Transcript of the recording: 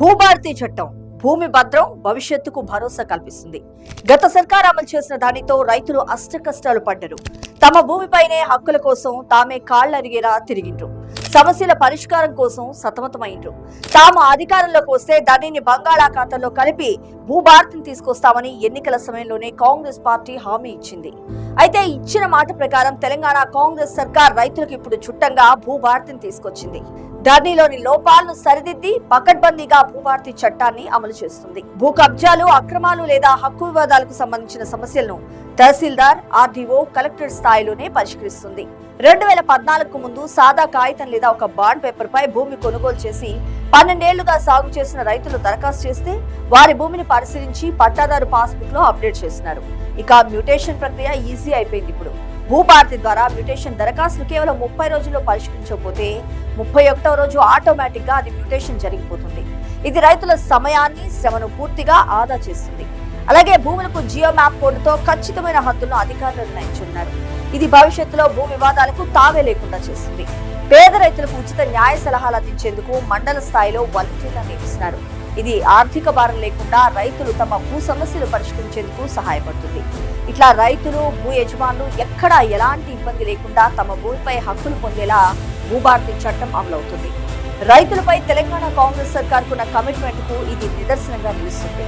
భూభారతి చట్టం భూమి భద్రం భవిష్యత్తుకు భరోసా కల్పిస్తుంది. గత సర్కార్ అమలు చేసిన దానితో రైతులు అష్టకష్టాలు పడ్డరు. తమ భూమిపైనే హక్కుల కోసం తామే కాళ్ళరిగేలా తిరిగిండ్రు. సమస్యల పరిష్కారం కోసం సతమతమైండ్రు. తాము అధికారంలోకి వస్తే దానిని బంగాళాఖాతంలో కలిపి భూభారతిని తీసుకొస్తామని ఎన్నికల సమయంలోనే కాంగ్రెస్ పార్టీ హామీ ఇచ్చింది. అయితే ఇచ్చిన మాట ప్రకారం తెలంగాణ కాంగ్రెస్ సర్కార్ రైతులకు ఇప్పుడు చుట్టంగా భూభారతిని తీసుకొచ్చింది. ధరణిలోని లోపాలను సరిదిద్ది పకడ్బందీగా భూభారతి చట్టాన్ని అమలు చేస్తుంది. భూ కబ్జాలు అక్రమాలు లేదా హక్కు వివాదాలకు సంబంధించిన సమస్యలను తహసీల్దార్ ఆర్డీఓ కలెక్టర్ స్థాయిలోనే పరిష్కరిస్తుంది. రెండు వేల పద్నాలుగు ముందు సాదా కాగిత లేదా ఒక బాండ్ పేపర్ పై భూమి కొనుగోలు చేసి పన్నెండేళ్ళుగా సాగు చేసిన రైతులు దరఖాస్తు చేస్తే వారి భూమిని పరిశీలించి పట్టాదారు పాస్బుక్లో అప్డేట్ చేస్తున్నారు. ఇక మ్యూటేషన్ ప్రక్రియ ఈజీ అయిపోయింది ఇప్పుడు. భూభారతి ద్వారా మ్యూటేషన్ దరఖాస్తులు కేవలం ముప్పై రోజుల్లో పరిష్కరించకపోతే ముప్పై ఒకటో రోజు ఆటోమేటిక్గా అది మ్యూటేషన్ జరిగిపోతుంది. ఇది రైతుల సమయాన్ని శ్రమను పూర్తిగా ఆదా చేస్తుంది. అలాగే భూములకు జియో మ్యాప్ కోడ్తో ఖచ్చితమైన హద్దులను అధికారులు నిర్ణయించున్నారు. ఇది భవిష్యత్తులో భూ వివాదాలకు తావే లేకుండా చేస్తుంది. పేద రైతులకు ఉచిత న్యాయ సలహాలు అందించేందుకు మండల స్థాయిలో వాలంటీర్లను నియమిస్తున్నారు. ఇది ఆర్థిక భారం లేకుండా రైతులు తమ భూ సమస్యలు పరిష్కరించేందుకు సహాయపడుతుంది. ఇట్లా రైతులు భూ యజమానులు ఎక్కడా ఎలాంటి ఇబ్బంది లేకుండా తమ భూమిపై హక్కులు పొందేలా భూభారతి చట్టం అమలవుతుంది. రైతులపై తెలంగాణ కాంగ్రెస్ సర్కార్కున్న కమిట్మెంట్కు ఇది నిదర్శనంగా నిలుస్తుంది.